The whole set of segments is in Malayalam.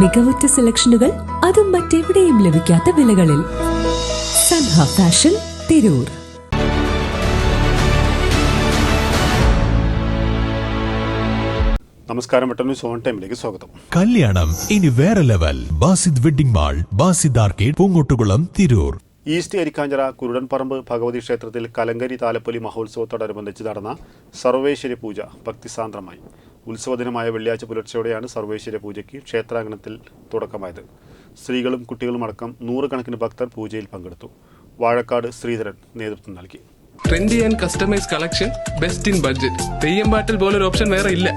മികവുറ്റ സെലക്ഷനുകൾ അതും മറ്റെവിടെയും ലഭിക്കാത്ത വിലകളിൽ. സൻഹ ഫാഷൻ തിരൂർ. നമസ്കാരം പെട്ടെന്ന് സോൺ ടൈമിലേക്ക് സ്വാഗതം. കല്യാണം ഇനി വേറെ level. Basid wedding mall Basid arcade Poonkottukulam Tirur. East Arikkanchira Kurudanparambu Bhagavathi ക്ഷേത്രത്തിൽ കലങ്കരി താലപ്പൊലി മഹോത്സവത്തോടനുബന്ധിച്ച് നടന്ന സർവേശ്വരി പൂജ ഭക്തിസാന്ദ്രമായി. ഉത്സവദിനമായ വെള്ളിയാഴ്ച പുലർച്ചെയോടെയാണ് സർവേശ്വര പൂജയ്ക്ക് ക്ഷേത്രാങ്കണത്തിൽ തുടക്കമായത്. സ്ത്രീകളും കുട്ടികളും അടക്കം നൂറുകണക്കിന് ഭക്തർ പൂജയിൽ പങ്കെടുത്തു. വാഴക്കാട് ശ്രീധരൻ നേതൃത്വം നൽകി. Trendy and customise collection best in budget Theyyam പാട്ടിൽ ഒരു ഓപ്ഷൻ വേറെ ഇല്ല.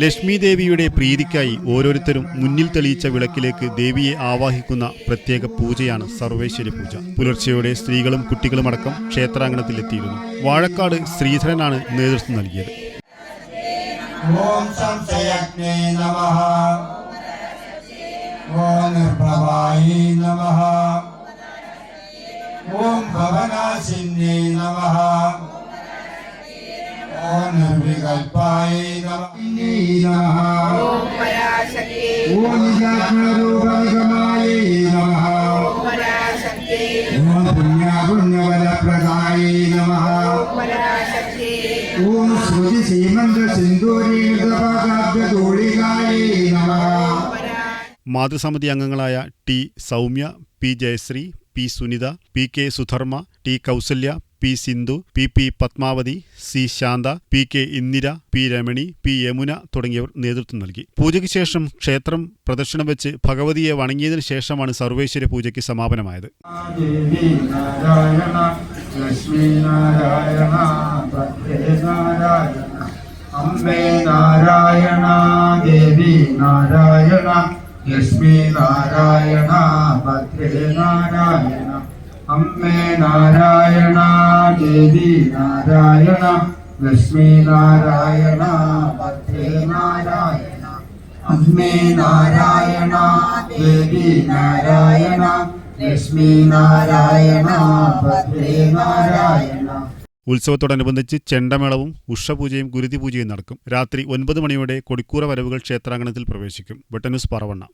ലക്ഷ്മി ദേവിയുടെ പ്രീതിക്കായി ഓരോരുത്തരും മുന്നിൽ തെളിയിച്ച വിളക്കിലേക്ക് ദേവിയെ ആവാഹിക്കുന്ന പ്രത്യേക പൂജയാണ് സർവേശ്വരി പൂജ. പുലർച്ചെയോടെ സ്ത്രീകളും കുട്ടികളുമടക്കം ക്ഷേത്രാങ്കണത്തിലെത്തിയിരുന്നു വാഴക്കാട് ശ്രീധരനാണ് നേതൃത്വം നൽകിയത്. ഓം ഓം ഓം ഭവനാശിന്യേ നമഃ. സീമന്ത മാതൃസമിതി അംഗങ്ങളായ T Soumya P Jayasree P Sunitha P K Sudharma T Kousalya P Sindhu P P Padmavathi C Santha P K Indira P Ramani P Yamuna തുടങ്ങിയവർ നേതൃത്വം നൽകി. പൂജയ്ക്ക് ശേഷം ക്ഷേത്രം പ്രദക്ഷിണം വെച്ച് ഭഗവതിയെ വണങ്ങിയതിനു ശേഷമാണ് സർവേശ്വര പൂജയ്ക്ക് സമാപനമായത്. ലക്ഷ്മി നാരായണ നാരായണ. നാരായണ ദേവി നാരായണ ലക്ഷ്മി നാരായണ ഭദ്രേ നാരായണ. അമ്മേ നാരായണ ദേവി നാരായണ ലക്ഷ്മി നാരായണ ഭദ്രേ നാരായണ. അമ്മേ നാരായണ ദേവി നാരായണ ലക്ഷ്മി നാരായണ ഭദ്രേ നാരായണ. ഉത്സവത്തോടനുബന്ധിച്ച് ചെണ്ടമേളവും ഉഷപൂജയും ഗുരുതിപൂജയും നടക്കും. രാത്രി ഒൻപത് മണിയോടെ കൊടിക്കൂറ വരവുകൾ ക്ഷേത്രാങ്കണത്തിൽ പ്രവേശിക്കും. വെട്ടന്യൂസ് പറവണ്ണ.